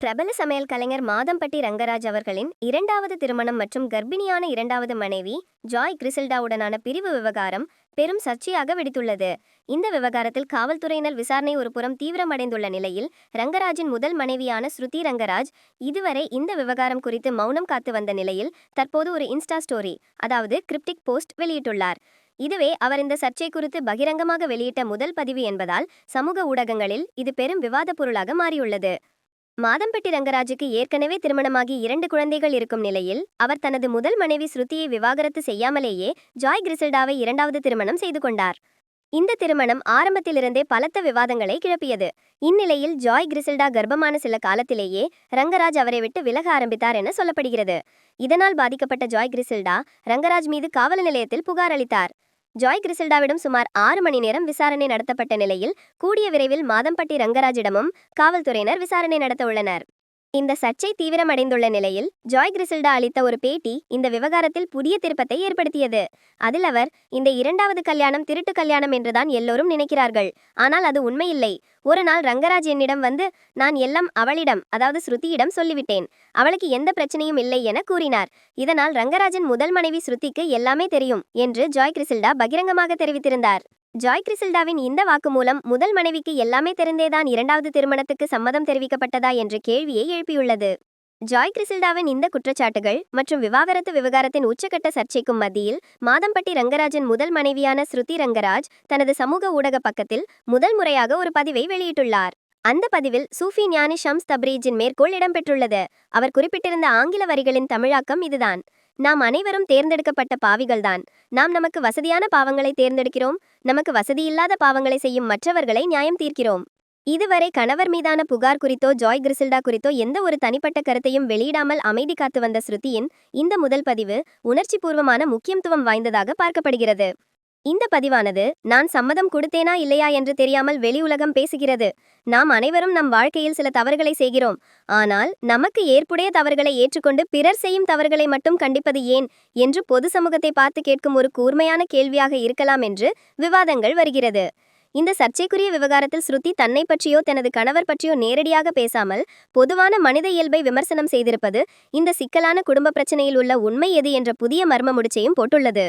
பிரபல சமையல் கலைஞர் மாதம்பட்டி ரங்கராஜ் அவர்களின் இரண்டாவது திருமணம் மற்றும் கர்ப்பிணியான இரண்டாவது மனைவி ஜாய் கிரிசில்டாவுடனான பிரிவு விவகாரம் பெரும் சர்ச்சையாக வெடித்துள்ளது. இந்த விவகாரத்தில் காவல்துறையினர் விசாரணை ஒரு புறம் தீவிரமடைந்துள்ள நிலையில் ரங்கராஜின் முதல் மனைவியான ஸ்ருதி ரங்கராஜ் இதுவரை இந்த விவகாரம் குறித்து மௌனம் காத்து வந்த நிலையில் தற்போது ஒரு இன்ஸ்டா ஸ்டோரி அதாவது கிரிப்டிக் போஸ்ட் வெளியிட்டுள்ளார். இதுவே அவர் இந்த சர்ச்சை குறித்து பகிரங்கமாக வெளியிட்ட முதல் பதிவு என்பதால் சமூக ஊடகங்களில் இது பெரும் விவாதப் பொருளாக மாறியுள்ளது. மாதம்பட்டி ரங்கராஜுக்கு ஏற்கனவே திருமணமாகி இரண்டு குழந்தைகள் இருக்கும் நிலையில் அவர் தனது முதல் மனைவி ஸ்ருதியை விவாகரத்து செய்யாமலேயே ஜாய் கிரிசல்டாவை இரண்டாவது திருமணம் செய்து கொண்டார். இந்த திருமணம் ஆரம்பத்திலிருந்தே பலத்த விவாதங்களை கிளப்பியது. இந்நிலையில் ஜாய் கிரிசல்டா கர்ப்பமான சில காலத்திலேயே ரங்கராஜ் அவரை விட்டு விலக ஆரம்பித்தார் என சொல்லப்படுகிறது. இதனால் பாதிக்கப்பட்ட ஜாய் கிரிசில்டா ரங்கராஜ் மீது காவல் நிலையத்தில் புகார் அளித்தார். ஜாய் கிரிசில்டாவிடம் சுமார் ஆறு மணி நேரம் விசாரணை நடத்தப்பட்ட நிலையில் கூடிய விரைவில் மாதம்பட்டி ரங்கராஜிடமும் காவல்துறையினர் விசாரணை நடத்த உள்ளனர். இந்த சர்ச்சை தீவிரமடைந்துள்ள நிலையில் ஜாய் கிரிசில்டா அளித்த ஒரு பேட்டி இந்த விவகாரத்தில் புதிய திருப்பத்தை ஏற்படுத்தியது. அதில் அவர் இந்த இரண்டாவது கல்யாணம் திருட்டு கல்யாணம் என்றுதான் எல்லோரும் நினைக்கிறார்கள். ஆனால் அது உண்மையில்லை. ஒரு நாள் ரங்கராஜ் என்னிடம் வந்து நான் எல்லாம் அவளிடம் அதாவது ஸ்ருதியிடம் சொல்லிவிட்டேன். அவளுக்கு எந்த பிரச்சனையும் இல்லை என கூறினார். இதனால் ரங்கராஜன் முதல் மனைவி ஸ்ருதிக்கு எல்லாமே தெரியும் என்று ஜாய் கிரிசில்டா பகிரங்கமாக தெரிவித்திருந்தார். ஜாய் கிரிசில்டாவின் இந்த வாக்குமூலம் முதல் மனைவிக்கு எல்லாமே தெரிந்தேதான் இரண்டாவது திருமணத்துக்கு சம்மதம் தெரிவிக்கப்பட்டதா என்ற கேள்வியை எழுப்பியுள்ளது. ஜாய் கிரிசில்டாவின் இந்த குற்றச்சாட்டுகள் மற்றும் விவாகரத்து விவகாரத்தின் உச்சக்கட்ட சர்ச்சைக்கும் மத்தியில் மாதம்பட்டி ரங்கராஜன் முதல் மனைவியான ஸ்ருதி ரங்கராஜ் தனது சமூக ஊடக பக்கத்தில் முதல் முறையாக ஒரு பதிவை வெளியிட்டுள்ளார். அந்த பதிவில் சூஃபி ஞானி ஷம்ஸ் தப்ரீஜின் மேற்கோள் இடம்பெற்றுள்ளது. அவர் குறிப்பிட்டிருந்த ஆங்கில வரிகளின் தமிழாக்கம் இதுதான். நாம் அனைவரும் தேர்ந்தெடுக்கப்பட்ட பாவிகள்தான் நாம் நமக்கு வசதியான பாவங்களை தேர்ந்தெடுக்கிறோம். நமக்கு வசதியில்லாத பாவங்களை செய்யும் மற்றவர்களை நியாயம் தீர்க்கிறோம். இதுவரை கணவர் மீதான புகார் குறித்தோ ஜாய் கிரிசில்டா குறித்தோ எந்த ஒரு தனிப்பட்ட கருத்தையும் வெளியிடாமல் அமைதி காத்து வந்த ஸ்ருதியின் இந்த முதல் பதிவு உணர்ச்சிபூர்வமான முக்கியத்துவம் வாய்ந்ததாக பார்க்கப்படுகிறது. இந்த பதிவானது நான் சம்மதம் கொடுத்தேனா இல்லையா என்று தெரியாமல் வெளி உலகம் பேசுகிறது. நாம் அனைவரும் நம் வாழ்க்கையில் சில தவறுகளை செய்கிறோம். ஆனால் நமக்கு ஏற்புடைய தவறுகளை ஏற்றுக்கொண்டு பிறர் செய்யும் தவறுகளை மட்டும் கண்டிப்பது ஏன்? என்று பொது சமூகத்தை பார்த்து கேட்கும் ஒரு கூர்மையான கேள்வியாக இருக்கலாம் என்று விவாதங்கள் வருகிறது. இந்த சர்ச்சைக்குரிய விவகாரத்தில் ஸ்ருதி தன்னை பற்றியோ தனது கணவர் பற்றியோ நேரடியாக பேசாமல் பொதுவான மனித இயல்பை விமர்சனம் செய்திருப்பது இந்த சிக்கலான குடும்ப பிரச்சனையில் உள்ள உண்மை எது என்ற புதிய மர்ம முடிச்சையும் போட்டுள்ளது.